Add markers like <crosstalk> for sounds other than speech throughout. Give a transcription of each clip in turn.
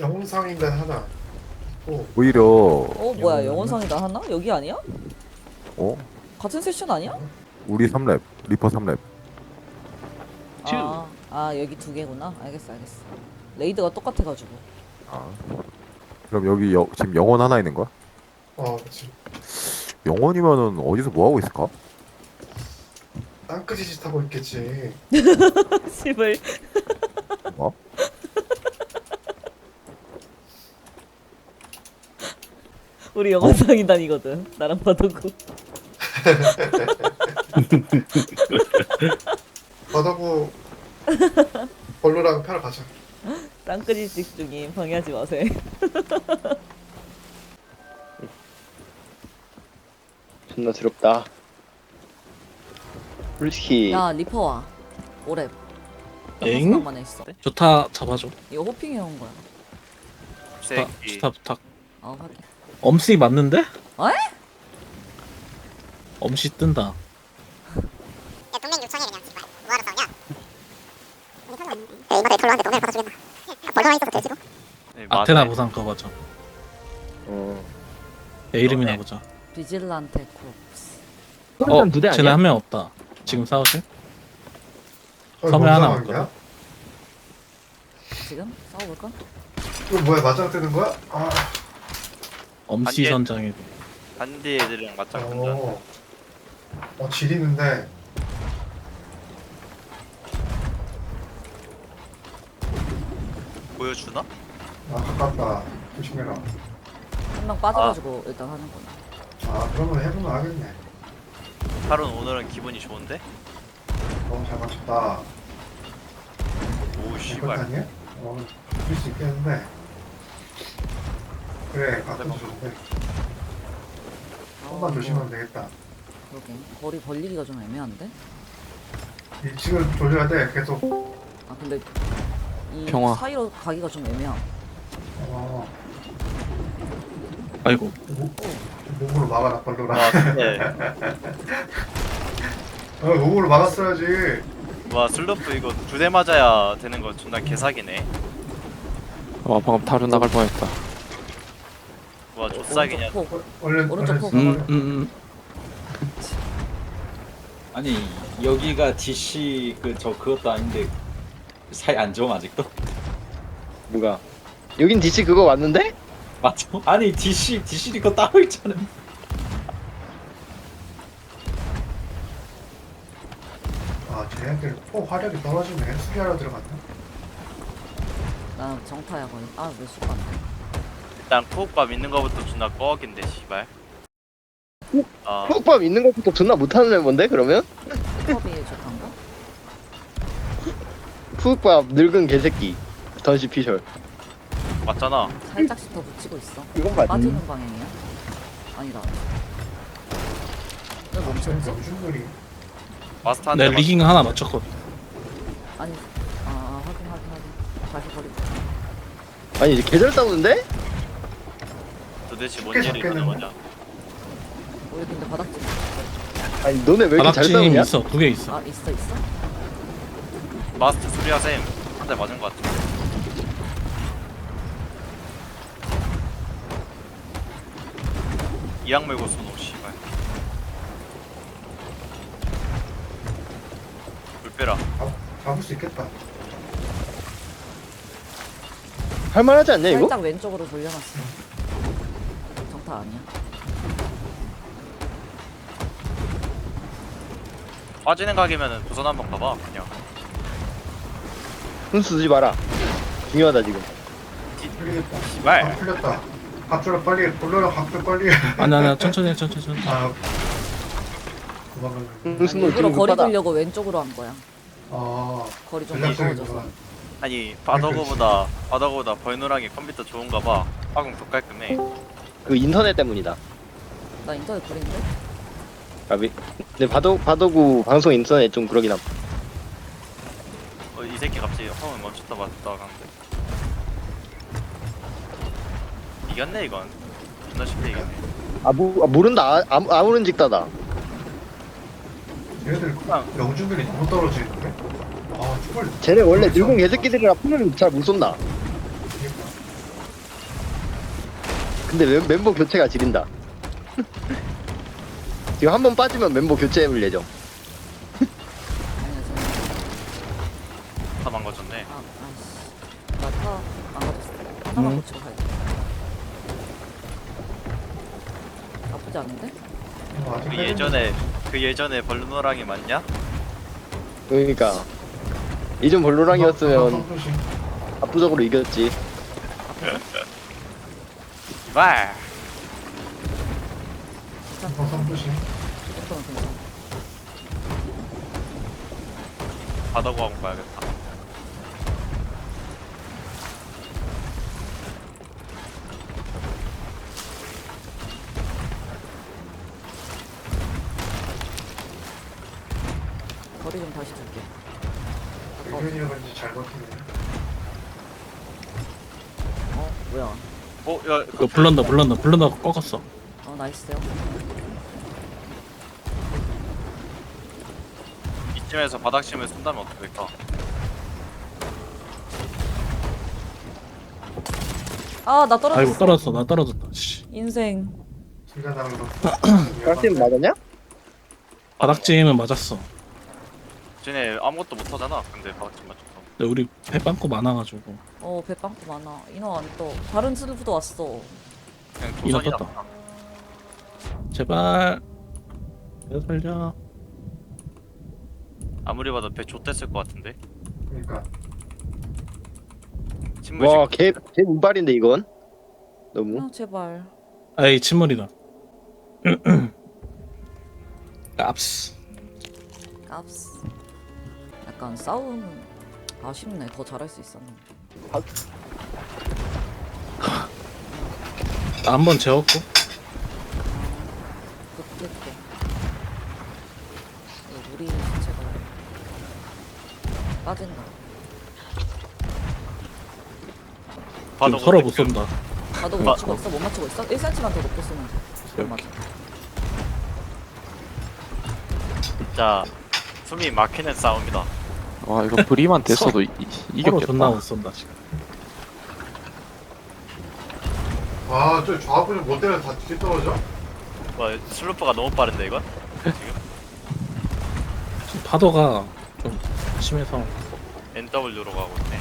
영상인간 하나 있고 오히려 어 뭐야 영원성이다 하나? 여기 아니야? 어 같은 세션 아니야? 우리 3렙 리퍼 3렙 아, 아 여기 두 개구나. 알겠어 알겠어. 레이드가 똑같아가지고. 아 그럼 여기 여, 지금 영원 하나 있는 거야? 어 그치 영원이면은 어디서 뭐 하고 있을까? 땅끝이 짓 하고 있겠지 <laughs> 집을 뭐? 우리 영원성이단이거든. 나랑 바둑고. 바다고 벌로랑 패러 가자 땅끄지직 중임 방해하지 마세요. <laughs> 존나 더럽다. 솔직히 야 리퍼 와. 오랩. 엥? 만에 있어. 좋다 잡아줘 이거 호핑 해 온 거야. 좋다 좋다 부탁 어 확인. 엄씨 맞는데? 에? 엄씨 뜬다 야 동맹 요청해 그냥 제발 뭐하러 싸우냐 우리 선우 왔는데 야 이마대 털러한테 동맹을 받아주겠나 벌거만 있어도 되지고 아테나 보상 거 보자 어. 내 이름이나 보자 비질란테 콥스. 어 두 대 쟤네 아니야? 한 명 없다 지금 싸우실? 어, 섬에 뭔 하나 상황이야? 왔거든. 지금 싸워볼까? 이거 뭐야 맞짱 뜨는 거야? 아 엄씨 안 선장이 반디 애들이랑 맞짱 뜬다. 어, 어 지리는데 보여주나? 아 가깝다 조심해라 한 명 빠져가지고 일단 하는구나. 아 그러면 해보면 하겠네 하론 오늘은 기분이 좋은데? 너무 잘 맞췄다 오 씨발. 아니야? 어수 있겠는데 그래 가끔 좋은데 조금만 조심하면 되겠다 그러게. 거리 벌리기가 좀 애매한데? 2층을 돌려야 돼 계속 아 근데 이 평화. 사이로 가기가 좀 애매함. 어 아이고 목, 몸으로 막아라 벌로라 와 근데 어 몸으로 막았어야지 와 슬로프 이거 두 대 맞아야 되는 거 존나 개사기네. 와 방금 타로 나갈 뻔했다. 와 좆사기냐. 오른쪽 폭. 얼른 오른쪽 얼른 폭. 써버려. 음, 음, 음. 아니 여기가 DC 그 저 그것도 아닌데 사이 안 좋음 아직도? 뭐가? 여긴 DC 그거 왔는데? 맞아? 아니 DC DC 리거 따로 있잖아. 아 쟤네들 포 화력이 떨어지네 수비하러 들어갔나? 나 정타야 거의. 아왜 수가 안 돼? 일단 쿠옥밥 있는 거부터 존나 꺼긴데 씨발. 아 푸옥밥 있는 것부터 존나 못하는 멤버인데 그러면? 컵이? 푸옥밥 늙은 개새끼. 던시 피셜. 맞잖아. 살짝씩 더 붙이고 있어. 이건 맞지? 빠지는 방향이야? 아니다. 왜 멈췄지? 영준들이 마스터 내 한대 리깅 하나 맞췄거든 아니, 아 확인 확인 확인. 다시 버리고. 아니 이제 개잘 싸우는데? 도대체 뭔꽤 일이 있는? 거냐? 우리 근데 바닥집. 아니 너네 왜 이렇게 잘 바닥짐 싸우냐? 있어 두 개 있어 아 있어 있어? 마스터 수리아 쌤 한 대 맞은 거 같아. 이악 물고 쏘노 씨발. 물 빼라. 잡, 잡을 수 있겠다 할만하지 않냐 이거? 살짝 왼쪽으로 돌려놨어. 정타 아니야? 빠지는 각이면은 도전 한번 가봐 그냥. 훈수 쓰지 마라. 중요하다 지금. 풀리겠다 아. 풀렸다 갑자기 빨리 볼로랑 갑자기 빨리 아니 아니 천천히 해, 천천히 천천히 아 일부러 지금 거리 급하다. 돌려고 왼쪽으로 한 거야. 아 거리 좀 가까워져서. 거구나 아니 바더거보다 바더거보다 벌누랑이 컴퓨터 좋은가 봐. 화공 더 깔끔해. 그 인터넷 때문이다. 나 인터넷 구린데? 가비. 근데 바도 바도구 방송 인터넷 좀 그러긴 함. 어, 이 새끼 갑자기 화면 멈췄다 맞다 하는데. 이겼네 이건. 존나 쉽게 이겼네. 아, 모, 아 모른다. 아, 아무 아무런 직다다. 얘네들 영준들이 너무 떨어지는데? 아 정말 쟤네 원래 늙은 개새끼들이라 푸는 잘못 쏜다. 그러니까. 근데 멤, 멤버 교체가 지린다. <laughs> 지금 한 번 빠지면 멤버 교체해볼 예정. 다 망가졌네. 아 아이씨 나타 망가졌어 하나만 음. 고치고 가야 돼 나쁘지 않은데? 아직 그 예전에 그 예전에 벌누랑이 맞냐? 그러니까 이전 볼로랑이었으면 조심. 압도적으로 이겼지. 말. 버섯 조심. 이 정도는 괜찮아 바다고 하고 가야겠다. 거리 좀 다시 줄게 어, 의견이가 이제 잘 버티네. 어 뭐야 어, 야, 그 불렀나 불렀나 불렀나 꺾었어 어 나이스요 이쯤에서 바닥심을 쓴다면 어떡할까? 아나 떨어졌어 아이고 떨어졌어 나 떨어졌다 씨. 인생 거. 깍지는 맞았냐? 바닥짐은 맞았어 쟤네 아무것도 못하잖아. 근데 바닥심 맞춰서. 근데 우리 배 빵꾸 많아가지고. 어 배빵꾸 많아. 인어 안 떠. 다른 슬프도 왔어. 그냥. 떴다. 제발. 내가 살려. 아무리 봐도 배 좆됐을 것 같은데. 그러니까. 친물 와, 집 개, 개 운발인데 이건. 너무. 아 제발. 아이 침몰이다. <clears throat> 깝스. 깝스. 약간 싸움 아쉽네. 더 잘할 수 있었는데 나한번 재웠고? 그때. 또 이거 우리 신체가 빠진다 지금 서로 못 그- 쏜다. 나도 못 맞추고 있어? 못 맞추고 있어? 1cm만 더 높게 쓰면 돼. 맞아 진짜 숨이 막히는 싸움이다. 와 이거 브리만 됐어도 이, 이- 서로 존나 이겼겠다 못 쏜다 지금 와, 저 좌우를 못 때려 다 뒤에 떨어져? 와 슬로프가 너무 빠른데 이건? 지금 파도가 좀 심해서 NW로 가고 있네.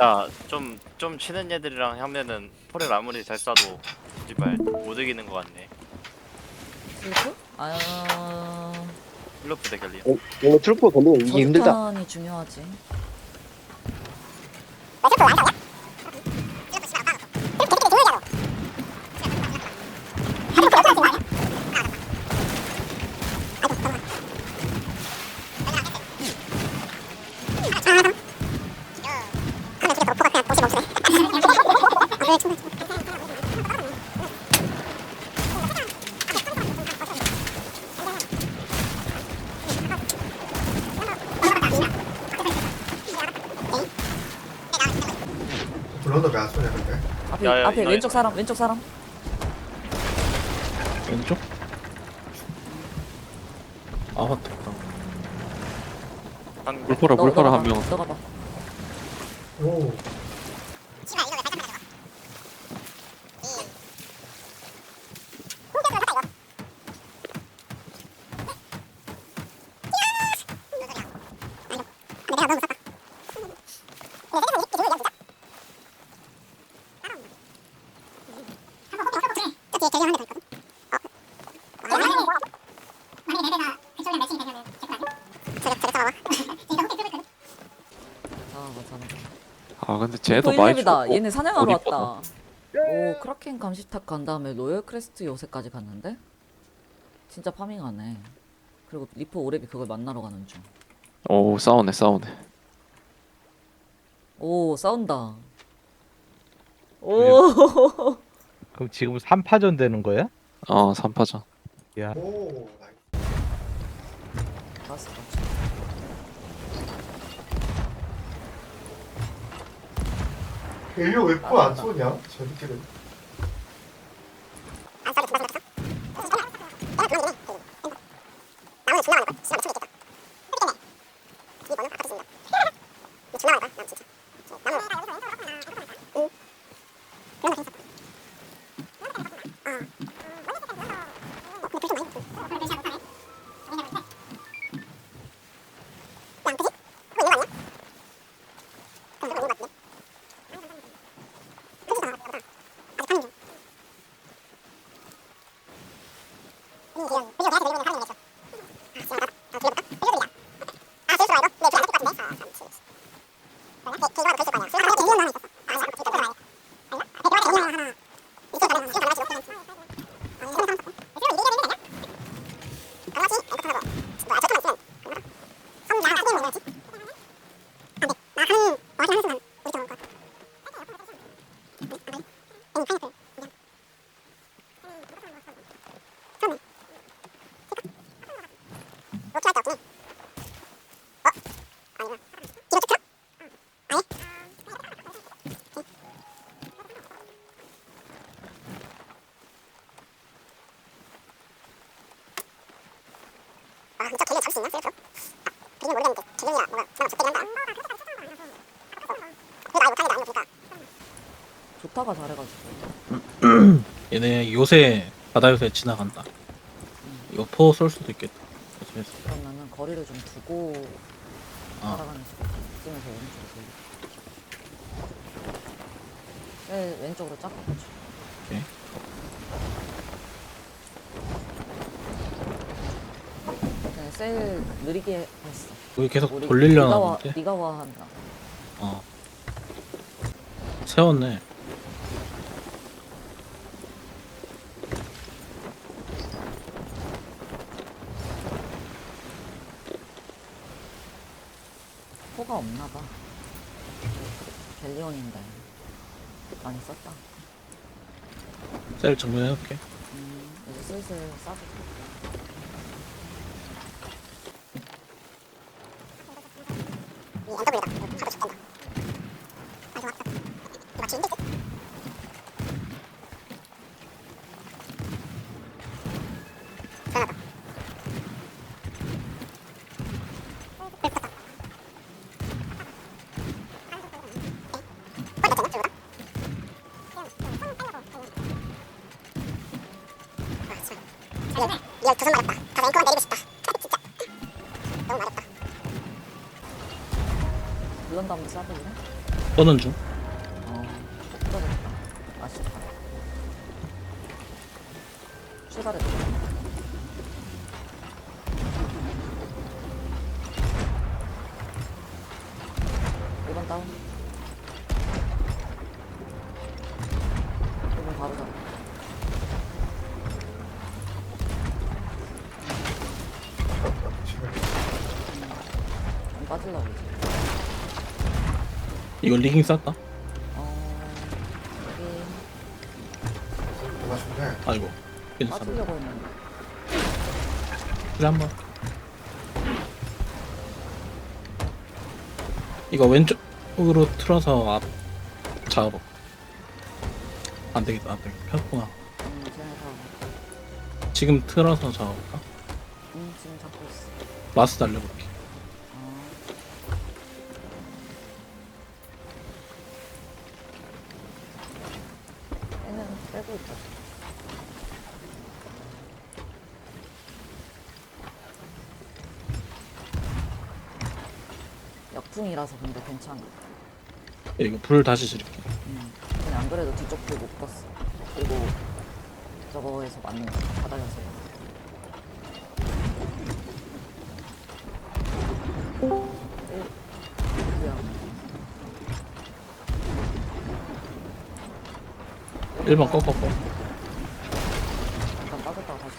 야좀 좀 치는 애들이랑 하면은 폴을 아무리 잘 쏴도 씨발 못 이기는 것 같네. 슬프? 아 슬로프 대결이야. 어, 이거 트루프 걸리면 이기 힘들다. 저주탄이 중요하지 앞에 야, 야, 앞에 야, 왼쪽 야. 사람 왼쪽 사람 왼쪽? 아 됐다 한 물파라 너- 물파라 너가 한 봐, 명. 너가 봐 오 씨발 이거 왜 살짝 맞아? 내가 너무 무섭다. 근데 세상 이렇게 좋은 진짜. 저 뒤에 결정 한대더 있거든. 어. 만약에 만약에 내가 백설년 매칭이 되면은 개꿀 아니야? 저래 저래 잡아봐. 제가 호텔 뚫을 거든. 잡아봐 잡아봐 아 근데 쟤도 또 많이 일렙이다 죽고 얘네 사냥하러 어디 왔다. 오 크라켄 감시탑 간 다음에 로열 크레스트 요새까지 갔는데 진짜 파밍하네 그리고 리포 오레비 그걸 만나러 가는 오 싸우네 싸우네. 중오 싸운다 오 <laughs> 그럼 지금 3파전 되는 거야? 어 3파전. 오 나이스. 봤어 헬 왜풀안 쏘냐? 저렇게는. 안. 씨발 미쳤겠다. 어떻게 해? 이거는 아까 진다. 이거 존나 많을 걸. 난 진짜. 나는 응. 그런 거 괜찮아. 어. 어, 근데 불좀 많이 넣고. 오늘 배시하고 못하네. 왜냐면 못해. 야, 그지? 그거 있는 거 아니야? 그럼 그거 있는 거 같은데? 그지? 아, 맞다. 아직 하는 중. 음, 귀여워. 그리고 내가 들리고 있는 사람이 있어. 아, 진짜 나다. 아, 들려볼까? 들려드리자. 아, 실수 말고. 내 귀안 듣을 것 같은데? 아, 참, 치. 그러나? 개, 개그마도 글쓸 거 아니야. 수학 하나 하나 있었어. 아, 아니야. 이거 들어가야 돼. 아닌가? 개그마도 개그마 하나. 이거 가면, 이거 가면 지금 어떻게 되지? 아니, 세명 삼았어. 세명 이겨야 되는 거 아니야? 강아지? 앵커 하고. 뭐야, 저쪽만 있으면. 강아지? 성자 하나 게임 해야지. 안 돼. 나 한, 뭐 하긴 한 순간 우리 쪽 올 것 같아. 네, 아, 그래? 애니 파인애플. 미안. 그러네. 로키 할게 없긴 해. 어? 아니구나. 뒤로 쭉 틀어? 아예? 아, 진짜 걔네 잡을 수 있나? 셀프로? 아, 그게 모르겠는데 기능이라 뭐가 그나마 좋긴 한다. 그래도 아예 못하는 게 아니고 보니까 좋다가 잘해가지고 <clears throat> 얘네 요새 바다 요새 지나간다 이거 포 쏠 수도 있겠다 조심해서. 그러면은 거리를 좀 두고 아. 따라가는 식 있으면서 오른쪽으로 돌려 네, 왼쪽으로 쫙 가보죠 오케이. 그냥 셀 느리게 했어. 여기 계속 우리 돌리려나 본데? 네가 와 한다. 어. 세웠네. 포가 없나봐. 갤리온인데. 많이 썼다. 셀 정리해놓을게. 음, 이제 슬슬 이 떠는 중. 아쉽다. 출발했다. 이번 다운. 이번 바로 안 빠질라고 이제. 이거 리깅 쌌다 어, 여기 누가 준대? 아이고 괜찮아 빠지려고 했는데. 그래 한번 이거 왼쪽으로 틀어서 앞 잡아봐. 안 되겠다, 안 되겠다. 폈구나. 음, 지금 틀어서 잡아볼까? 음, 지금 잡고 있어. 마스 달려볼게. 역풍이라서 근데 괜찮아. 야, 이거 불 다시 지를게. 음. 근데 안 그래도 뒤쪽 불못 봤어. 그리고 저거에서 맞는 거 바닥에서. 1번 꺾었고. 잠깐 빠졌다가 다시.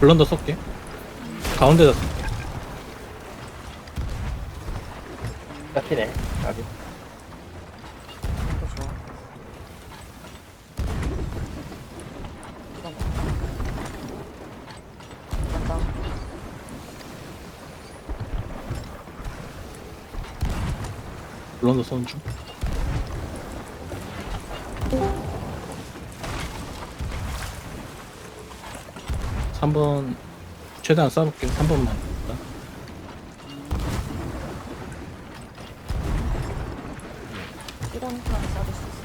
블런더 쏠게. 가운데다 쏠게. 깎이네. 까비. 또 좋아. 블런더 쏘는 중. 3번 최대한 쏴볼게. 3번만. 이런 판 써줄 수 있어.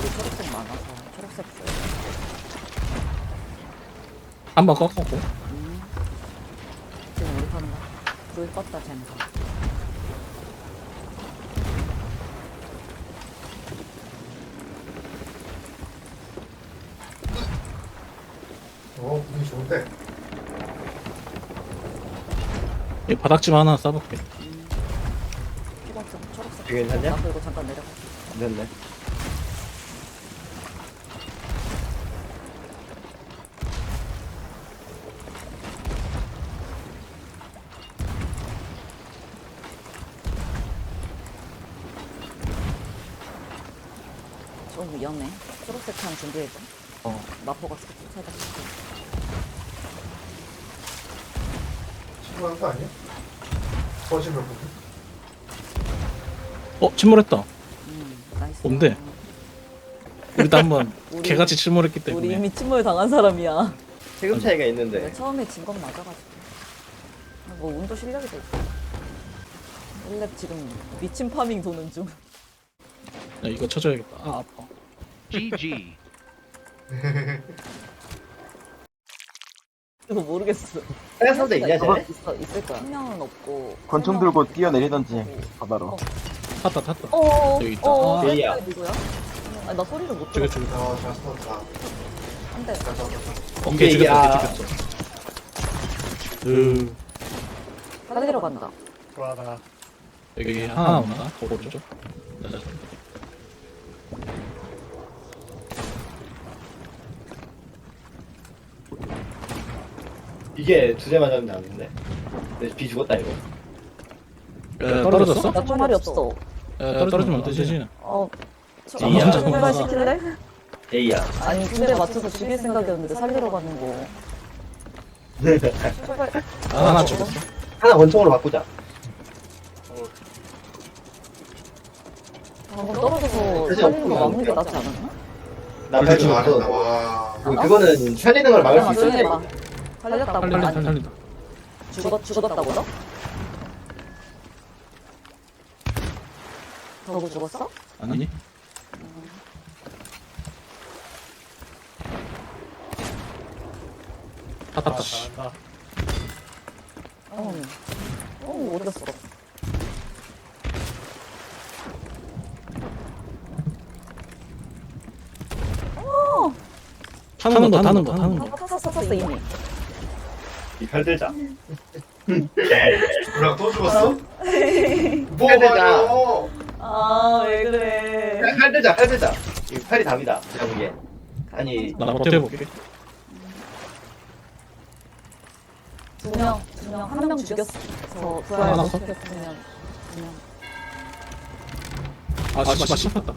우리 초록색 많아서 초록색 줘. 3번 꺾었고. 음. 지금 우리 판다. 불 껐다 젠가. 좋은데 이 바닥집 하나 쏴볼게. 초록색 초록색. 되게 괜찮냐? 나 그리고 잠깐 내려가. 됐네. 좀 위험해. 초록색 판 준비해줘. 어. 마포가 살짝 한 거 아니야? 터지면 보기 어 침몰했다. 음, 나이스. 뭔데? 우리도 한번 <laughs> 우리- 개같이 침몰했기 우리 때문에. 이미 침몰 당한 사람이야. 세금 차이가 내가 있는데. 처음에 진 건 맞아가지고. 아, 뭐 운도 실력이 돼 있고. 1렙 지금 미친 파밍 도는 중. 야 이거 쳐줘야겠다. 아 아파. <laughs> GG. <laughs> 이거 모르겠어. 다른 사람도 있냐 쟤네? 있어, 있을 거야. 한 명은 없고. 권총 들고 뛰어내리던지 바다로 탔다 탔다. 어, 여기 있다. 어, 아. 데이야. 어, 누구야? 아니, 나 소리를 못 저기 들었어. 저기. 아잘 쏘았다 한 대. 잘 쏘았다 오케이 이게 죽였어. 야. 오케이 죽였어. 으 살리러 간다. 여기 하나 온다. 오른쪽. 이게 두 대 맞았는데 안 됐네. 근데 비 죽었다 이거. 야, 떨어졌어? 나 총알이 없어. 야, 떨어지면 안 되지. 어. 아, 혼자 출발 먹는다. 시킬래? 데이야. 아니, 군대 맞춰서 죽일 생각이었는데 살리러 가는 거. 아, <laughs> 하나 죽었어. 하나 원총으로 바꾸자. 방금 떨어져서 그치, 살리는 거. 막는 게 낫지 않았나? 나 그래도 잘했다 없어. 와 그- 그거는 살리는 걸 막을 수 있어. 해봐. 살렸다고. 살린다 아니, 살린다. 죽었, 죽었다고 너? 저거 죽었어? 아니? 탔다 씨. 어. 어, 어디 갔어? 타는 거 타는 거 타는 거. 탔어, 탔어, 이미. 이팔 들자. 우리가 또 죽었어? 뭐팔 봐요 아, 왜 그래. 팔 들자, 팔 들자. 이 팔이 답이다. 내가 보기에. 아니, 나 버텨볼게. 두 명, 두 명, 한 명 죽였어. 저 부활 하나 못 컷? 시켰으면 두 명. 아 씨발 씹혔다.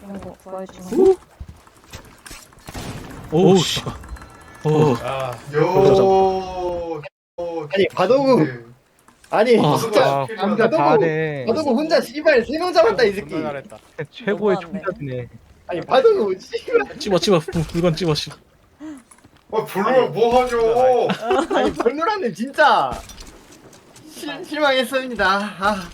그런 거 부활 중. 오우 씨. 오. 요 요. 아니, 바도구. 네. 아니 아, 진짜 아 혼자 바둑- 다네 바둑은 혼자 씨발 세 명 잡았다 이 새끼 최고의 너무하네. 총잡이네 아니 바둑은 씨발 찝어 찝어 물- 물건 찝어 씨. 어 불러 뭐 하죠? 아니 벌누라는 진짜 실, 실망했습니다 아